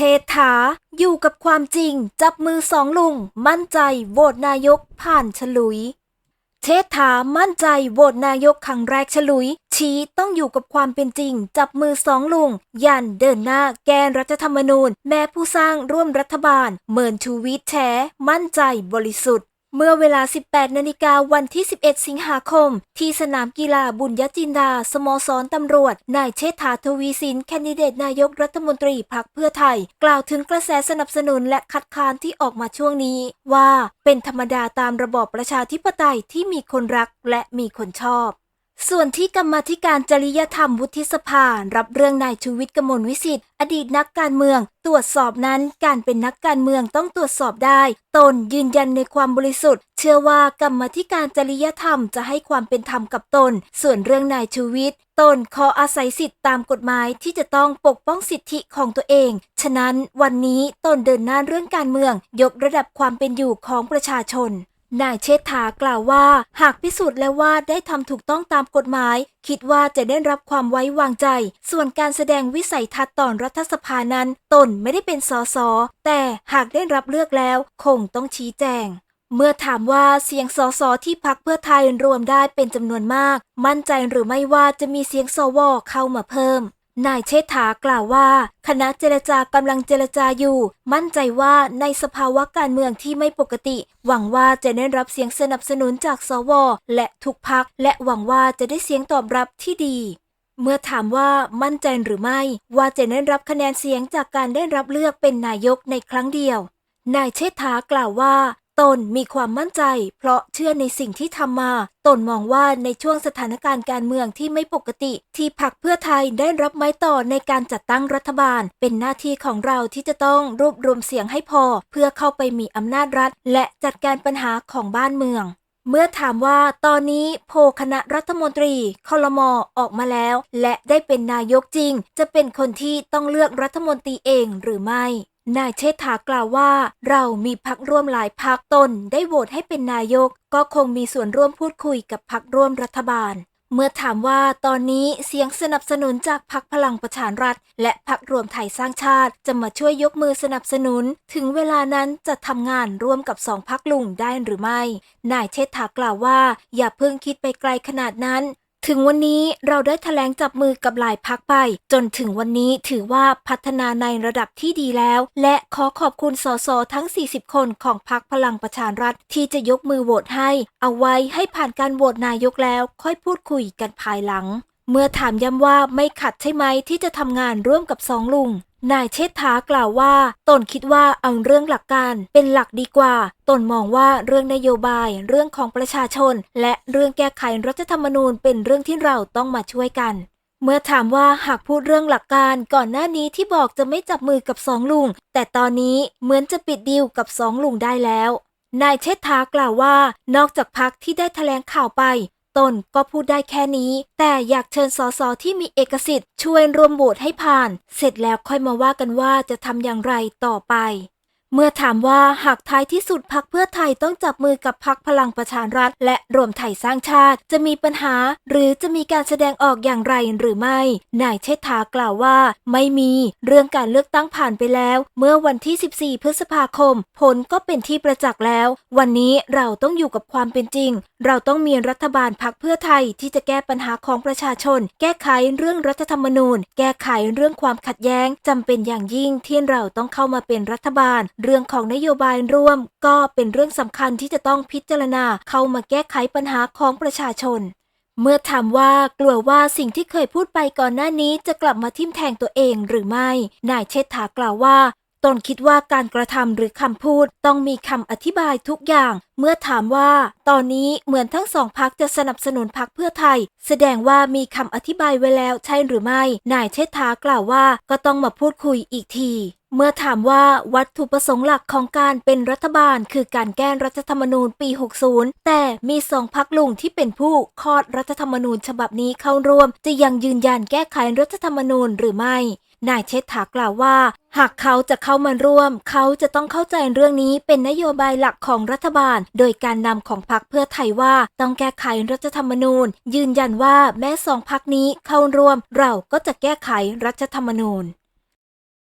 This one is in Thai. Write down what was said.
เชษฐา อยู่กับความจริง จับมือสองลุง มั่นใจโหวตนายกผ่านฉลุย เชษฐามั่นใจโหวตนายกครั้งแรกฉลุย ชี้ต้องอยู่กับความเป็นจริง จับมือสองลุง ยันเดินหน้าแกนรัฐธรรมนูญ แม้ผู้สร้างร่วมรัฐบาล เมินชูวิทย์แฉมั่นใจบริสุทธิ์ เมื่อเวลา 18 นาฬิกาวันที่ 11 สิงหาคม ที่สนามกีฬาบุญยจินดา สโมสรตำรวจ นายเชษฐาทวีสิน แคนดิเดตนายกรัฐมนตรีพักเพื่อไทย กล่าวถึงกระแสสนับสนุนและคัดค้านที่ออกมาช่วงนี้ ว่าเป็นธรรมดาตามระบอบประชาธิปไตยที่มีคนรักและมีคนชอบ ส่วนที่กรรมธิการจริยธรรมวุฒิสภา รับเรื่องนายชูวิทย์กมลวิสิทธิ์อดีตนักการเมือง ตรวจสอบนั้นการเป็นนักการเมืองต้องตรวจสอบได้ ตนยืนยันในความบริสุทธิ์ เชื่อว่ากรรมธิการจริยธรรมจะให้ความเป็นธรรมกับตน ส่วนเรื่องนายชูวิทย์ตนขออาศัยสิทธิตามกฎหมายที่จะต้องปกป้องสิทธิของตัวเอง ฉะนั้นวันนี้ตนเดินหน้าเรื่องการเมือง ยกระดับความเป็นอยู่ของประชาชน นายเชษฐากล่าวว่า หากพิสูจน์แล้วว่าได้ทำถูกต้องตามกฎหมาย คิดว่าจะได้รับความไว้วางใจ ส่วนการแสดงวิสัยทัศน์ต่อรัฐสภานั้น ตนไม่ได้เป็นสสแต่หากได้รับเลือกแล้ว คงต้องชี้แจง เมื่อถามว่าเสียงสสที่พักเพื่อไทยรวมได้เป็นจำนวนมาก มั่นใจหรือไม่ว่าจะมีเสียงสวเข้ามาเพิ่ม นายเชษฐากล่าวว่า คณะเจรจากำลังเจรจาอยู่ มั่นใจว่าในสภาวะการเมืองที่ไม่ปกติ หวังว่าจะได้รับเสียงสนับสนุนจากสว และทุกพัก และหวังว่าจะได้เสียงตอบรับที่ดีเมื่อถามว่ามั่นใจหรือไม่ ว่าจะได้รับคะแนนเสียงจากการได้รับเลือกเป็นนายกในครั้งเดียว นายเชษฐากล่าวว่า ตนมีความมั่นใจ เพราะเชื่อในสิ่งที่ทำมา ตนมองว่าในช่วงสถานการณ์การเมืองที่ไม่ปกติ ที่พักเพื่อไทยได้รับไม้ต่อในการจัดตั้งรัฐบาล เป็นหน้าที่ของเราที่จะต้องรวบรวมเสียงให้พอ เพื่อเข้าไปมีอำนาจรัฐ และจัดการปัญหาของบ้านเมืองเมื่อถามว่าตอนนี้โพคณะรัฐมนตรีคอรมอออกมาแล้ว และได้เป็นนายกจริง จะเป็นคนที่ต้องเลือกรัฐมนตรีเองหรือไม่ นายเชษฐากล่าวว่า เรามีพักร่วมหลายพักตนได้โหวตให้เป็นนายก ก็คงมีส่วนร่วมพูดคุยกับพักร่วมรัฐบาล เมื่อถามว่าตอนนี้เสียงสนับสนุนจากพักพลังประชารัฐ และพักรวมไทยสร้างชาติ จะมาช่วยยกมือสนับสนุน ถึงเวลานั้นจะทำงานร่วมกับสองพักลุงได้หรือไม่ นายเชษฐากล่าวว่า อย่าเพิ่งคิดไปไกลขนาดนั้น ถึงวันนี้เราได้แถลงจับมือกับหลายพักไป จนถึงวันนี้ถือว่าพัฒนาในระดับที่ดีแล้ว และขอขอบคุณสสทั้ง 40 คนของพักพลังประชารัฐที่จะยกมือโหวตให้ เอาไว้ให้ผ่านการโหวตนายกแล้ว ค่อยพูดคุยกันภายหลัง เมื่อถามย้ำว่าไม่ขัดใช่ไหมที่จะทำงานร่วมกับสองลุง นายเชษฐากล่าวว่า ตนคิดว่าเอาเรื่องหลักการเป็นหลักดีกว่า ตนมองว่าเรื่องนโยบาย เรื่องของประชาชน และเรื่องแก้ไขรัฐธรรมนูญเป็นเรื่องที่เราต้องมาช่วยกันเมื่อถามว่าหากพูดเรื่องหลักการก่อนหน้านี้ที่บอกจะไม่จับมือกับสองลุง แต่ตอนนี้เหมือนจะปิดดีลกับสองลุงได้แล้ว นายเชษฐากล่าวว่า นอกจากพักที่ได้แถลงข่าวไป ตนก็พูดได้แค่นี้ แต่อยากเชิญสสที่มีเอกสิทธิ์ช่วยรวมโหวตให้ผ่าน เสร็จแล้วค่อยมาว่ากันว่าจะทำอย่างไรต่อไป เมื่อถามว่าหากท้ายที่สุดพักเพื่อไทยต้องจับมือกับพักพลังประชารัฐ และรวมไทยสร้างชาติ จะมีปัญหา หรือจะมีการแสดงออกอย่างไรหรือไม่ นายเชษฐากล่าวว่า ไม่มีเรื่องการเลือกตั้งผ่านไปแล้ว เมื่อวันที่ 14 พฤษภาคม ผลก็เป็นที่ประจักษ์แล้ว วันนี้เราต้องอยู่กับความเป็นจริง เราต้องมีรัฐบาลพักเพื่อไทยที่จะแก้ปัญหาของประชาชน แก้ไขเรื่องรัฐธรรมนูญ แก้ไขเรื่องความขัดแย้งจำเป็นอย่างยิ่งที่เราต้องเข้ามาเป็นรัฐบาลเรื่องของนโยบายร่วมก็เป็นเรื่องสำคัญที่จะต้องพิจารณาเข้ามาแก้ไขปัญหาของประชาชน เมื่อถามว่ากลัวว่าสิ่งที่เคยพูดไปก่อนหน้านี้จะกลับมาทิ่มแทงตัวเองหรือไม่ นายเชษฐากล่าวว่าตนคิดว่าการกระทำหรือคำพูดต้องมีคำอธิบายทุกอย่าง เมื่อถามว่า ตอนนี้เหมือนทั้งสองพักจะสนับสนุนพักเพื่อไทย แสดงว่ามีคำอธิบายไว้แล้วใช่หรือไม่ นายเชษฐากล่าวว่าก็ต้องมาพูดคุยอีกที เมื่อถามว่าวัตถุประสงค์หลักของการเป็นรัฐบาล คือการแก้รัฐธรรมนูญปี 60 แต่มีสองพักลุงที่เป็นผู้คอดรัฐธรรมนูญฉบับนี้เข้าร่วม จะยังยืนยันแก้ไขรัฐธรรมนูญหรือไม่นายเชษฐากล่าวว่า หากเขาจะเข้ามาร่วม เขาจะต้องเข้าใจเรื่องนี้เป็นนโยบายหลักของรัฐบาล โดยการนำของพรรคเพื่อไทยว่าต้องแก้ไขรัฐธรรมนูญ ยืนยันว่าแม้สองพรรคนี้เข้าร่วม เราก็จะแก้ไขรัฐธรรมนูญ